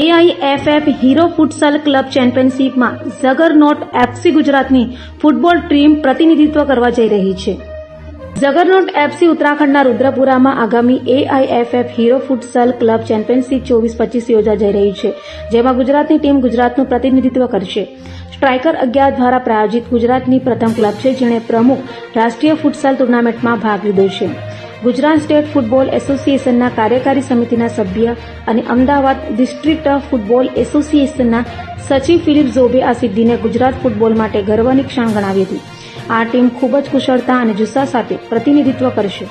એઆઈએફએફ hero futsal club ચેમ્પિયનશિપમાં Juggernaut FC ગુજરાતની football team પ્રતિનિધિત્વ કરવા જઈ રહી છે. ઝગરનોટ એફસી ઉત્તરાખંડના રુદ્રપુરામાં આગામી AIFF Hero futsal club championship ચોવીસ પચીસ યોજા જઈ રહી છે, જેમાં ગુજરાતની ટીમ ગુજરાતનું પ્રતિનિધિત્વ કરશે. સ્ટ્રાઇકર અગિયાર દ્વારા પ્રાયોજિત ગુજરાતની પ્રથમ ક્લબ છે, જેણે પ્રમુખ રાષ્ટ્રીય ફુટસલ ટુર્નામેન્ટમાં ભાગ લીધો છે. ગુજરાત સ્ટેટ ફૂટબોલ એસોસિએશનના કાર્યકારી સમિતિના સભ્ય અને અમદાવાદ ડિસ્ટ્રિક્ટ ફૂટબોલ એસોસિએશનના સચિવ ફિલિપ ઝોબે આ સિદ્ધિને ગુજરાત ફૂટબોલ માટે ગર્વની ક્ષણ ગણાવી હતી. આ ટીમ ખૂબ જ કુશળતા અને જુસ્સા સાથે પ્રતિનિધિત્વ કરશે.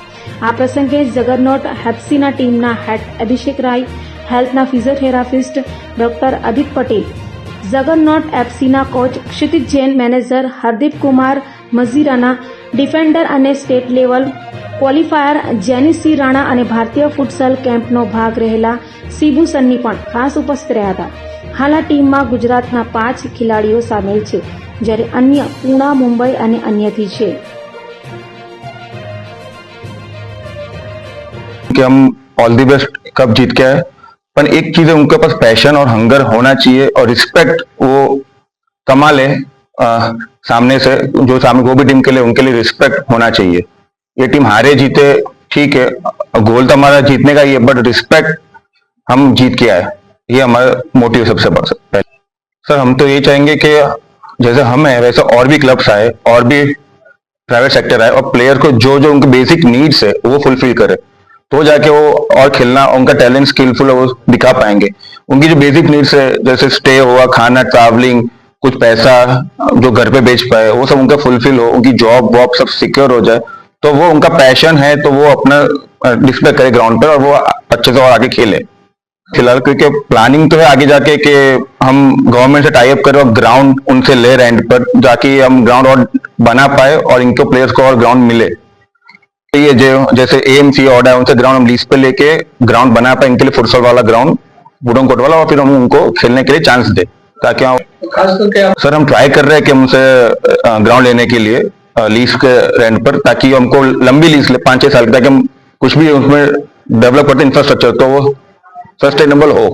આ પ્રસંગે જગરનોટ હેપ્સીના ટીમના head Abhishek Rai, હેલ્થના physiotherapist doctor Adit Patel, Juggernaut એફસીના coach Kshitij Jain manager Hardeep Kumar મઝીરાના ડિફેન્ડર અને સ્ટેટ લેવલ ક્વોલિફાયર જેનિસી રાણા અને ભારતીય ફુટસલ કેમ્પનો ભાગ રહેલા સીબુ સન્ની પણ ખાસ ઉપસ્થિત રહ્યા હતા હાલ આ ટીમમાં ગુજરાતના પાંચ ખેલાડીઓ સામેલ છે જ્યારે અન્ય પુણા મુંબઈ અને અન્યથી છે कि हम ऑल दी बेस्ट कप जीत के आए पर एक चीज है उनके पास पैशन और हंगर होना चाहिए और रिस्पेक्ट वो कमा ले अ, सामने से जो सामने वो भी टीम के लिए उनके लिए रिस्पेक्ट होना चाहिए। ये टीम हारे जीते ठीक है। गोल तो हमारा जीतने का ही है बट रिस्पेक्ट हम जीत के आए। ये हमारा मोटिव सबसे बड़ा। पहले सर हम तो ये चाहेंगे कि जैसे हम है वैसे और भी क्लब्स आए और भी प्राइवेट सेक्टर आए और प्लेयर को जो जो उनके बेसिक नीड्स है वो फुलफिल करे। तो जाके वो और खेलना उनका टैलेंट स्किलफुल वो दिखा पाएँगे। उनकी जो बेसिक नीड्स है जैसे स्टे हुआ खाना ट्रैवलिंग कुछ पैसा जो घर पे बेच पाए, वो सब उनका फुलफिल हो, उनकी जॉब वॉब सब सिक्योर हो जाए तो वो उनका पैशन है तो वो अपना डिस्प्ले करे ग्राउंड पर और वो अच्छे से और आगे खेले। फ़िलहाल क्योंकि प्लानिंग तो है आगे जाके कि हम गवर्नमेंट से टाई अप करें और ग्राउंड उनसे ले रेंट पर, जाके हम ग्राउंड और बना पाए और इनको प्लेयर्स को और ग्राउंड मिले। तो ये जो, जैसे एएमसी ऑर्डर है, उनसे ग्राउंड हम लीज पे लेके ग्राउंड बना पाए, इनके लिए फुटसॉल वाला ग्राउंड वुडन कोट वाला, और फिर हम उनको खेलने के लिए चांस दे। ताकि हम खास करके आप सर हम ट्राई कर रहे हैं कि हमसे ग्राउंड लेने के लिए लीज के रेंट पर ताकि हमको लंबी लीज ले पाँच छह साल की, ताकि हम कुछ भी उसमें डेवलप करते इंफ्रास्ट्रक्चर तो वो સસ્ટેનેબલ હો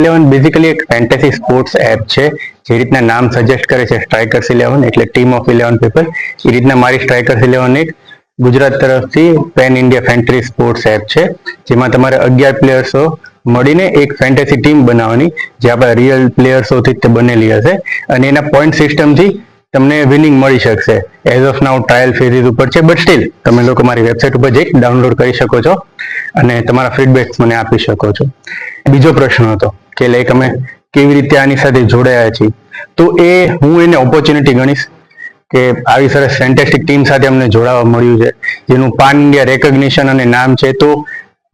ઇલેવન બેઝિકલી એક ફેન્ટેસી સ્પોર્ટ્સ એપ છે જે રીતના નામ સજેસ્ટ કરે છે સ્ટ્રાઇકર્સ ઇલેવન એટલે ટીમ ઓફ ઇલેવન પીપલ એ રીતના મારી સ્ટ્રાઇકર્સ ઇલેવન એક ગુજરાત તરફથી pan India fantasy sports app છે જેમાં તમારે અગિયાર પ્લેયર્સો મળીને એક ફેન્ટેસી ટીમ બનાવવાની, જે આપણા રિયલ પ્લેયર્સોથી તે બનેલી હશે અને એના પોઈન્ટ સિસ્ટમથી તમને વિનિંગ મળી શકશે. As of now trial phases ઉપર છે બટ સ્ટીલ તમે લોકો મારી વેબસાઇટ ઉપર જઈ ડાઉનલોડ કરી શકો છો અને તમારા ફીડબેક્સ મને આપી શકો છો. બીજો પ્રશ્ન હતો કે લાઈક અમે કેવી રીતે આની સાથે જોડાયા છીએ? તો એ હું એને ઓપોર્ચ્યુનિટી ગણીશ કે આવી સરસ ફેન્ટેસ્ટિક ટીમ સાથે અમને જોડાવા મળ્યું છે. જેનું પાન ઇન્ડિયા રેકોગ્નિશન અને નામ છે, તો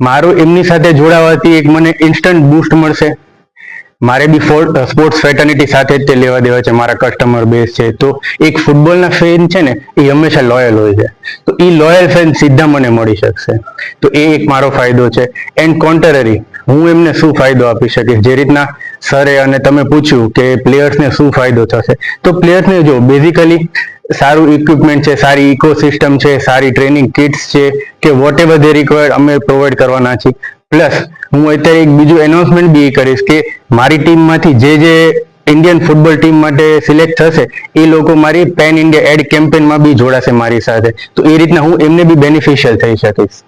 મારું એમની સાથે જોડાવાથી એક મને ઇન્સ્ટન્ટ બૂસ્ટ મળશે. મારે બી સ્પોર્ટ્સ ફેટર્નિટી સાથે જ તે લેવા દેવા છે, મારા કસ્ટમર બેઝ છે. તો એક ફૂટબોલના ફેન છે ને, એ હંમેશા લોયલ હોય છે. તો એ લોયલ ફેન સીધા મને મળી શકશે. તો એ એક મારો ફાયદો છે. એન્ડ કોન્ટરરી હું એમને શું ફાયદો આપી શકીશ? જે રીતના સરે અને તમે પૂછ્યું કે પ્લેયર્સને શું ફાયદો થશે? તો પ્લેયર્સને જો બેઝિકલી સારું ઇક્વિપમેન્ટ છે, સારી ઇકોસિસ્ટમ છે, સારી ટ્રેનિંગ કિટ્સ છે કે વોટ એવર ધે રિક્વાયર્ડ અમે પ્રોવાઈડ કરવાના છીએ. પ્લસ હું અત્યારે એક બીજું એનાઉન્સમેન્ટ બી કરીશ કે મારી ટીમમાંથી જે જે ઇન્ડિયન ફૂટબોલ ટીમ માટે સિલેક્ટ થશે, એ લોકો મારી પેન ઇન્ડિયા એડ કેમ્પેનમાં બી જોડાશે મારી સાથે. તો એ રીતના હું એમને બી બેનિફિશિયલ થઈ શકીશ.